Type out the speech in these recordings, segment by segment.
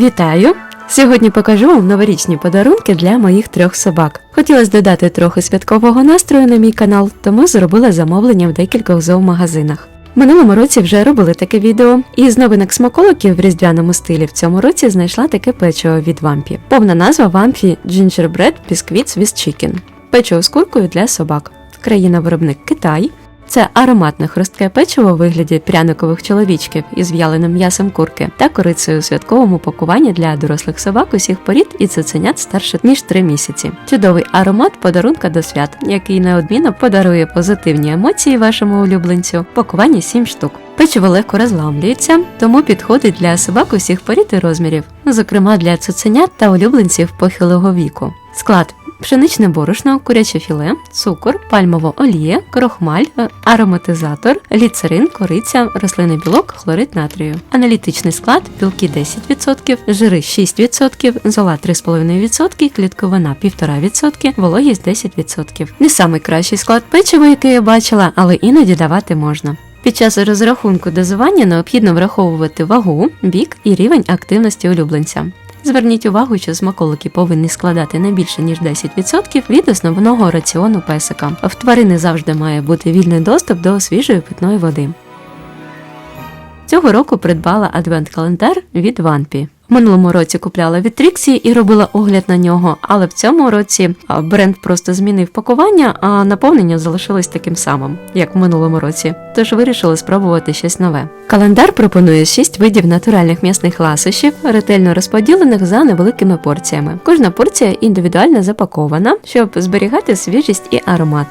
Вітаю! Сьогодні покажу вам новорічні подарунки для моїх трьох собак. Хотілося додати трохи святкового настрою на мій канал, тому зробила замовлення в декількох зоомагазинах. Минулому році вже робили таке відео, і з новинок смаколиків в різдвяному стилі в цьому році знайшла таке печиво від Вампі. Повна назва Вампі Gingerbread Biscuits with Chicken. Печиво з куркою для собак. Країна-виробник Китай. Це ароматне хрустке печиво у вигляді пряникових чоловічків із в'яленим м'ясом курки та корицею у святковому пакуванні для дорослих собак усіх порід і цуценят старше ніж 3 місяці. Чудовий аромат подарунка до свят, який неодмінно подарує позитивні емоції вашому улюбленцю. Пакування 7 штук. Печиво легко розламлюється, тому підходить для собак усіх порід і розмірів, зокрема для цуценят та улюбленців похилого віку. Склад пшеничне борошно, куряче філе, цукор, пальмова олія, крохмаль, е, ароматизатор, ліцерин, кориця, рослинний білок, хлорид натрію. Аналітичний склад білки 10%, жири 6%, зола 3,5%, клітковина 1,5%, вологість 10%. Не самий кращий склад печива, який я бачила, але іноді давати можна. Під час розрахунку дозування необхідно враховувати вагу, вік і рівень активності улюбленця. Зверніть увагу, що смаколики повинні складати не більше ніж 10% від основного раціону песика. В тварини завжди має бути вільний доступ до свіжої питної води. Цього року придбала адвент-календар від Ванпі. В минулому році купляла від Тріксі і робила огляд на нього, але в цьому році бренд просто змінив пакування, а наповнення залишилось таким самим, як в минулому році. Тож вирішила спробувати щось нове. Календар пропонує 6 видів натуральних м'ясних ласощів, ретельно розподілених за невеликими порціями. Кожна порція індивідуально запакована, щоб зберігати свіжість і аромат.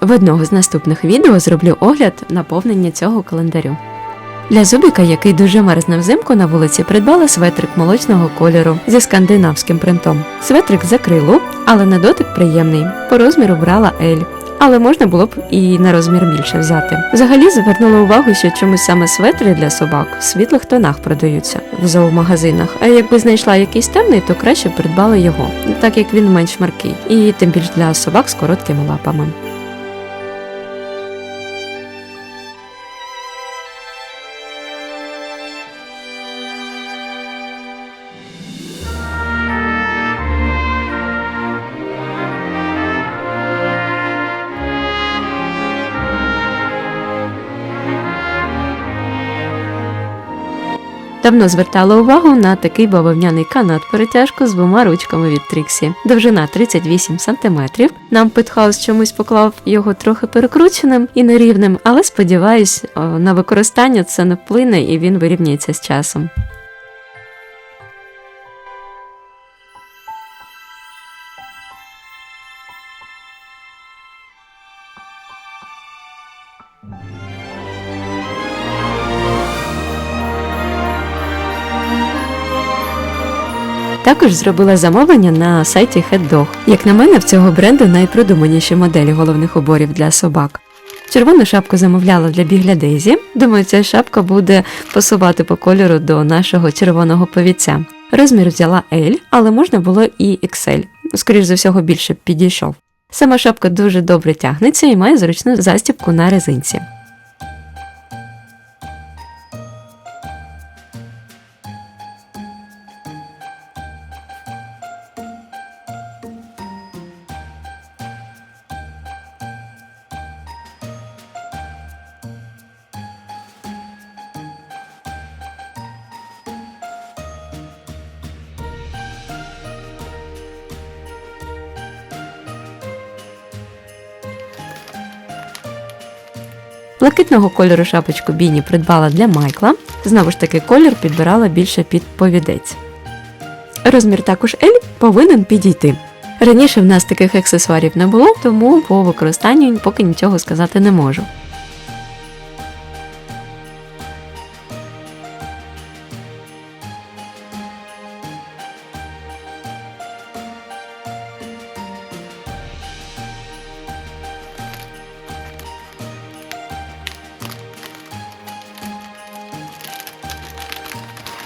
В одного з наступних відео зроблю огляд наповнення цього календарю. Для зубіка, який дуже мерзне взимку на вулиці, придбала светрик молочного кольору зі скандинавським принтом. Светрик з акрилу, але на дотик приємний. По розміру брала L. Але можна було б і на розмір більше взяти. Взагалі звернула увагу, що чомусь саме светри для собак в світлих тонах продаються в зоомагазинах. А якби знайшла якийсь темний, то краще б придбала його, так як він менш маркий, і тим більш для собак з короткими лапами. Давно звертала увагу на такий бавовняний канат перетяжку з двома ручками від Тріксі. Довжина 38 см. Нам Петхаус чомусь поклав його трохи перекрученим і нерівним, але сподіваюсь, на використання це не вплине і він вирівняється з часом. Також зробила замовлення на сайті HeadDog. Як на мене, в цього бренду найпродуманіші моделі головних уборів для собак. Червону шапку замовляла для бігля Дейзі. Думаю, ця шапка буде пасувати по кольору до нашого червоного повіця. Розмір взяла L, але можна було і XL. Скоріш за всього, більше підійшов. Сама шапка дуже добре тягнеться і має зручну застібку на резинці. Блакитного кольору шапочку Біні придбала для Майкла. Знову ж таки, колір підбирала більше під повідець. Розмір також L повинен підійти. Раніше в нас таких аксесуарів не було, тому по використанню поки нічого сказати не можу.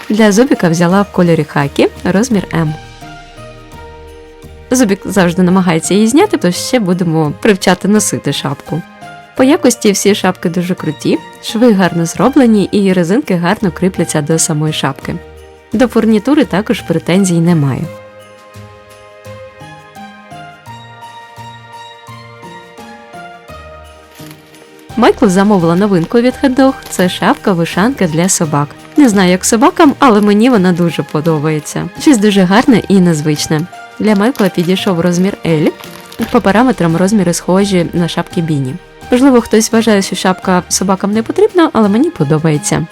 Для зубіка взяла в кольорі хакі розмір М. Зубік завжди намагається її зняти, то ще будемо привчати носити шапку. По якості всі шапки дуже круті, шви гарно зроблені і резинки гарно кріпляться до самої шапки. До фурнітури також претензій немає. Майкл замовила новинку від Хеддог – це шапка вишанка для собак. Не знаю, як собакам, але мені вона дуже подобається. Щось дуже гарне і незвичне. Для Майкла підійшов розмір L. По параметрам розміри схожі на шапки Біні. Можливо, хтось вважає, що шапка собакам не потрібна, але мені подобається.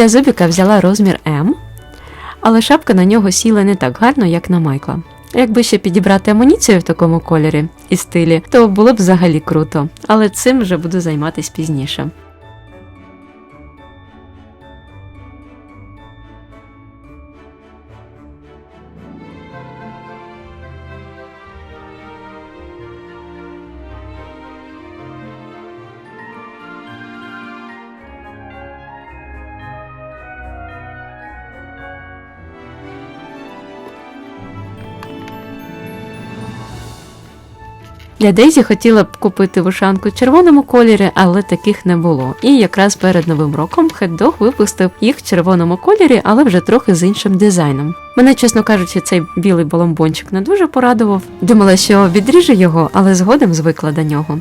Для зубіка взяла розмір М, але шапка на нього сіла не так гарно, як на Майкла. Якби ще підібрати амуніцію в такому кольорі і стилі, то було б взагалі круто, але цим вже буду займатися пізніше. Для Дейзі хотіла б купити вишанку в червоному кольорі, але таких не було. І якраз перед новим роком Хеддог випустив їх в червоному кольорі, але вже трохи з іншим дизайном. Мене, чесно кажучи, цей білий баламбончик не дуже порадував. Думала, що відріжу його, але згодом звикла до нього.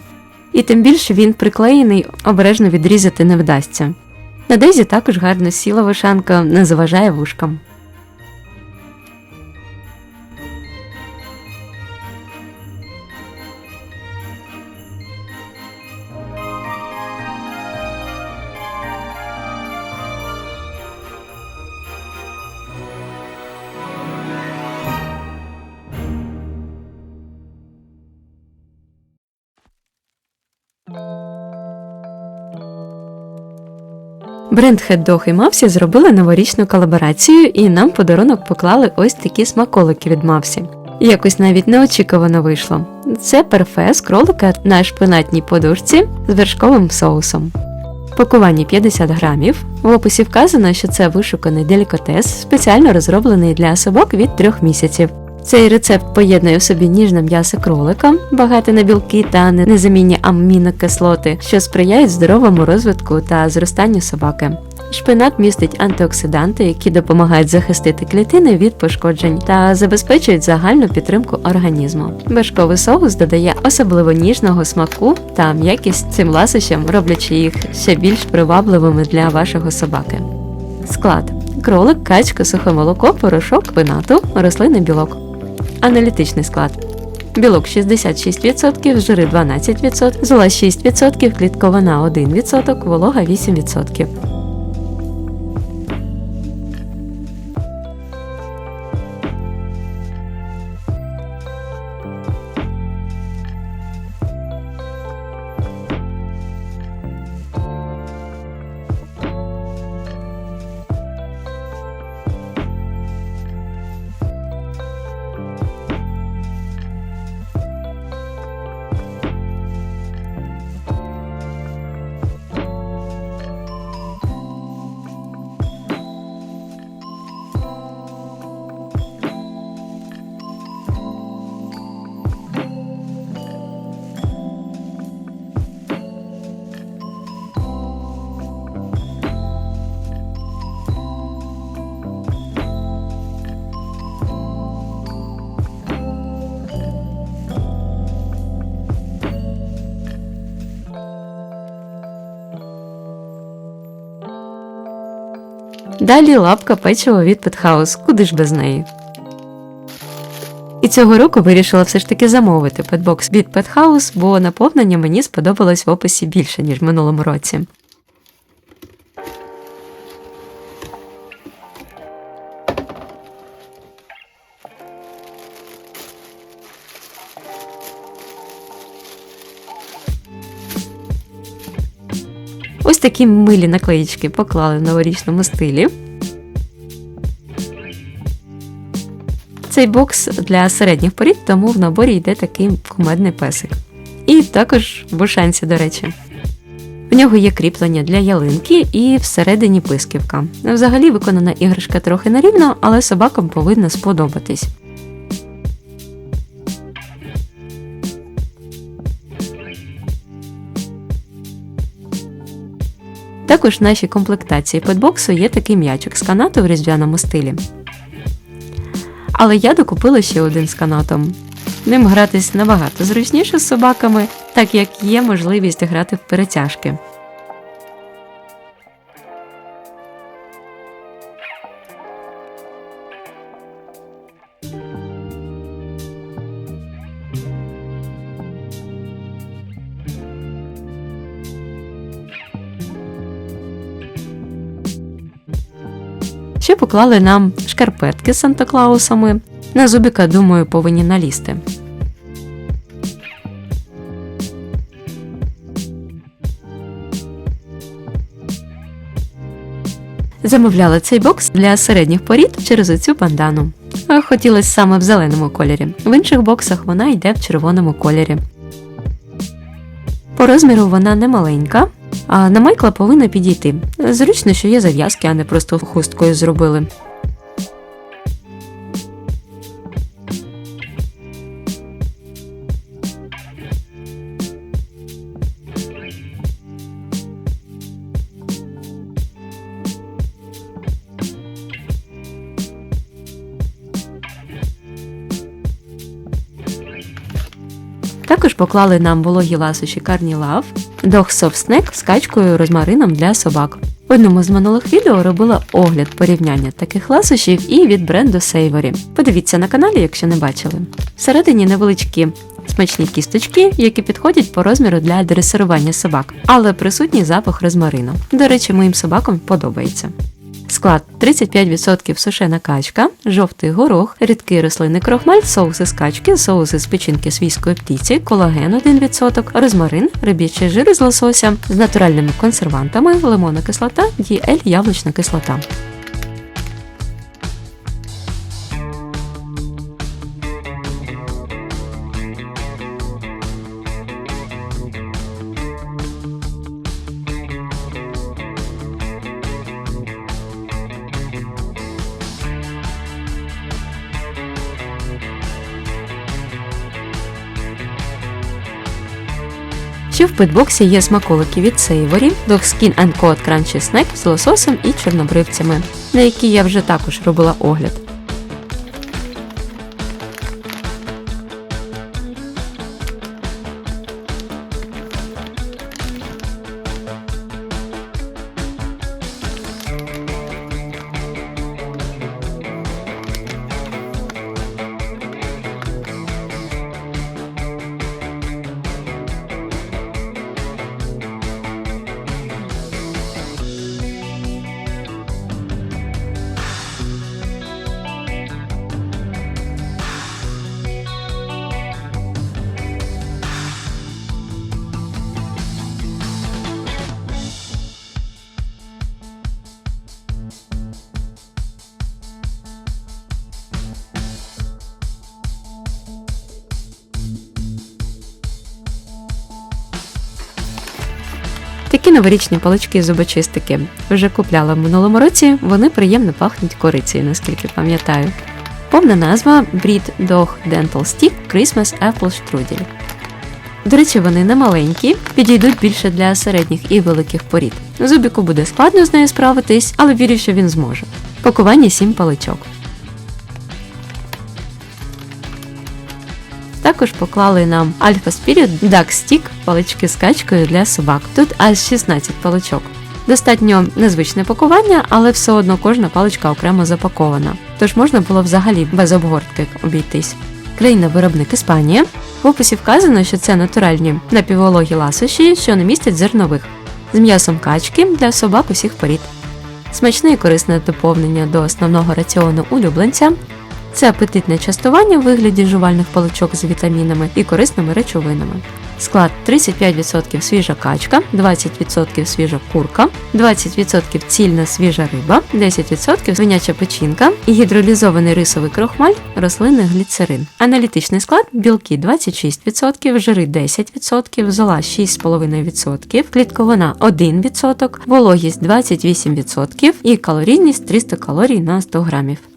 І тим більше він приклеєний, обережно відрізати не вдасться. На Дейзі також гарно сіла вишанка, не заважає вушкам. Бренд Хеддог і Мавсі зробили новорічну колаборацію, і нам подарунок поклали ось такі смаколики від Мавсі. Якось навіть неочікувано вийшло. Це перфе з кролика на шпинатній подушці з вершковим соусом. Пакування 50 грамів. В описі вказано, що це вишуканий делікатес, спеціально розроблений для собак від 3 місяців. Цей рецепт поєднує в собі ніжне м'ясо кролика, багате на білки та незамінні амінокислоти, що сприяють здоровому розвитку та зростанню собаки. Шпинат містить антиоксиданти, які допомагають захистити клітини від пошкоджень та забезпечують загальну підтримку організму. Вершковий соус додає особливо ніжного смаку та м'якість цим ласощам, роблячи їх ще більш привабливими для вашого собаки. Склад: кролик, качка, сухе молоко, порошок, пинату, рослинний білок. Аналітичний склад. Білок 66%, жири 12%, зола 6%, клітковина 1%, волога 8%. Далі лапка печива від Петхаус, куди ж без неї. І цього року вирішила все ж таки замовити петбокс від Петхаус, бо наповнення мені сподобалось в описі більше, ніж в минулому році. Такі милі наклеїчки поклали в новорічному стилі. Цей бокс для середніх порід, тому в наборі йде такий кумедний песик. І також в ушанці, до речі. В нього є кріплення для ялинки і всередині писківка. Взагалі виконана іграшка трохи нерівно, але собакам повинна сподобатись. Також в нашій комплектації петбоксу є такий м'ячик з канату в різдвяному стилі. Але я докупила ще один з канатом. Ним гратись набагато зручніше з собаками, так як є можливість грати в перетяжки. Ще поклали нам шкарпетки з Санта Клаусами. На зубіка, думаю, повинні налізти. Замовляла цей бокс для середніх порід через оцю бандану. Хотілося саме в зеленому кольорі. В інших боксах вона йде в червоному кольорі. По розміру вона не маленька, а на Майкла повинна підійти. Зручно, що є зав'язки, а не просто хусткою зробили. Також поклали нам вологі ласощі Карні Dog Soft Snack з качкою розмарином для собак. В одному з минулих відео робила огляд порівняння таких ласощів і від бренду Savory. Подивіться на каналі, якщо не бачили. Всередині невеличкі смачні кісточки, які підходять по розміру для дресирування собак, але присутній запах розмарину. До речі, моїм собакам подобається. Склад 35% сушена качка, жовтий горох, рідкий рослинний крохмаль, соуси з качки, соуси з печінки свійської птиці, колаген 1%, розмарин, риб'ячий жир з лосося з натуральними консервантами, лимонна кислота, діель яблучна кислота. Ще в питбоксі є смаколики від Savory, Dog Skin and Code Crunchy Snack з лососем і чорнобривцями, на які я вже також робила огляд. Новорічні палички зубочистики вже купляла в минулому році, вони приємно пахнуть корицею, наскільки пам'ятаю. Повна назва Breed Dog Dental Stick Christmas Apple Strudel. До речі, вони не маленькі, підійдуть більше для середніх і великих порід. Зубіку буде складно з нею справитись, але вірю, що він зможе. Пакування 7 паличок. Також поклали нам Alpha Spirit Duck Stick палички з качкою для собак. Тут аж 16 паличок. Достатньо незвичне пакування, але все одно кожна паличка окремо запакована. Тож можна було взагалі без обгортки обійтись. Країна виробник Іспанія. В описі вказано, що це натуральні напіввологі ласощі, що не містять зернових, з м'ясом качки для собак усіх порід. Смачне і корисне доповнення до основного раціону улюбленця, Це апетитне частування в вигляді жувальних паличок з вітамінами і корисними речовинами. Склад 35% свіжа качка, 20% свіжа курка, 20% цільна свіжа риба, 10% свиняча печінка і гідролізований рисовий крохмаль, рослинний гліцерин. Аналітичний склад білки 26%, жири 10%, зола 6,5%, клітковина 1%, вологість 28% і калорійність 300 калорій на 100 грамів.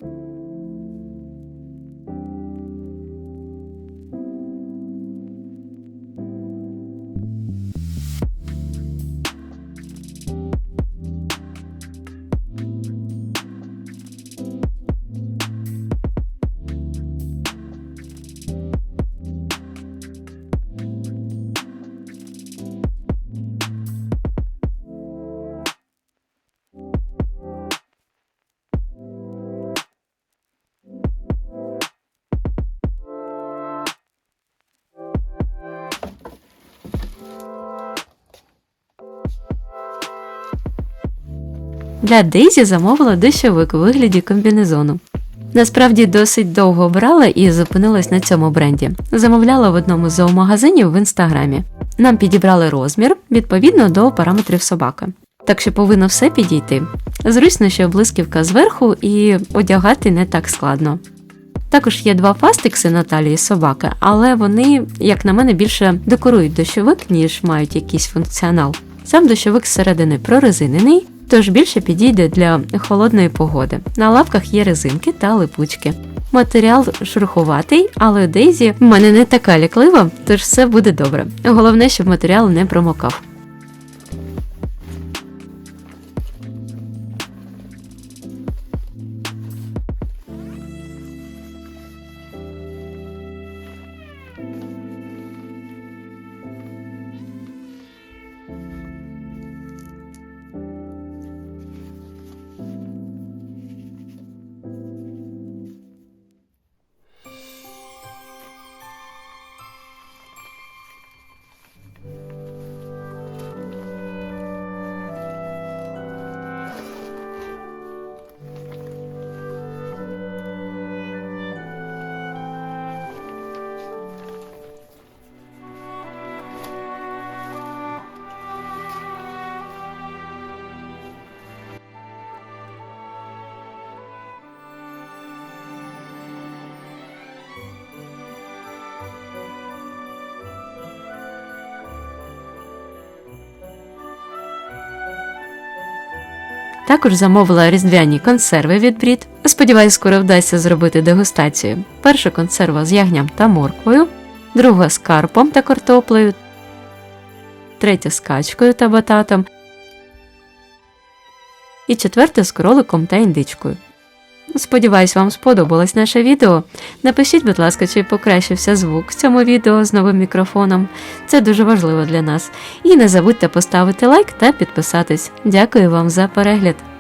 Для Дейзі замовила дощовик у вигляді комбінезону. Насправді досить довго обрала і зупинилась на цьому бренді. Замовляла в одному з зоомагазинів в інстаграмі. Нам підібрали розмір відповідно до параметрів собаки. Так що повинно все підійти. Зручно, що блисківка зверху і одягати не так складно. Також є два фастикси на талії собаки, але вони, як на мене, більше декорують дощовик, ніж мають якийсь функціонал. Сам дощовик зсередини прорезинений, тож більше підійде для холодної погоди. На лавках є резинки та липучки. Матеріал шурхуватий, але Дейзі в мене не така ляклива, тож все буде добре. Головне, щоб матеріал не промокав. Також замовила різдвяні консерви від Брід. Сподіваюсь, скоро вдасться зробити дегустацію. Перша консерва з ягням та морквою, друга з карпом та картоплею, третя з качкою та бататом, і четверта з кроликом та індичкою. Сподіваюсь, вам сподобалось наше відео. Напишіть, будь ласка, чи покращився звук в цьому відео з новим мікрофоном. Це дуже важливо для нас. І не забудьте поставити лайк та підписатись. Дякую вам за перегляд!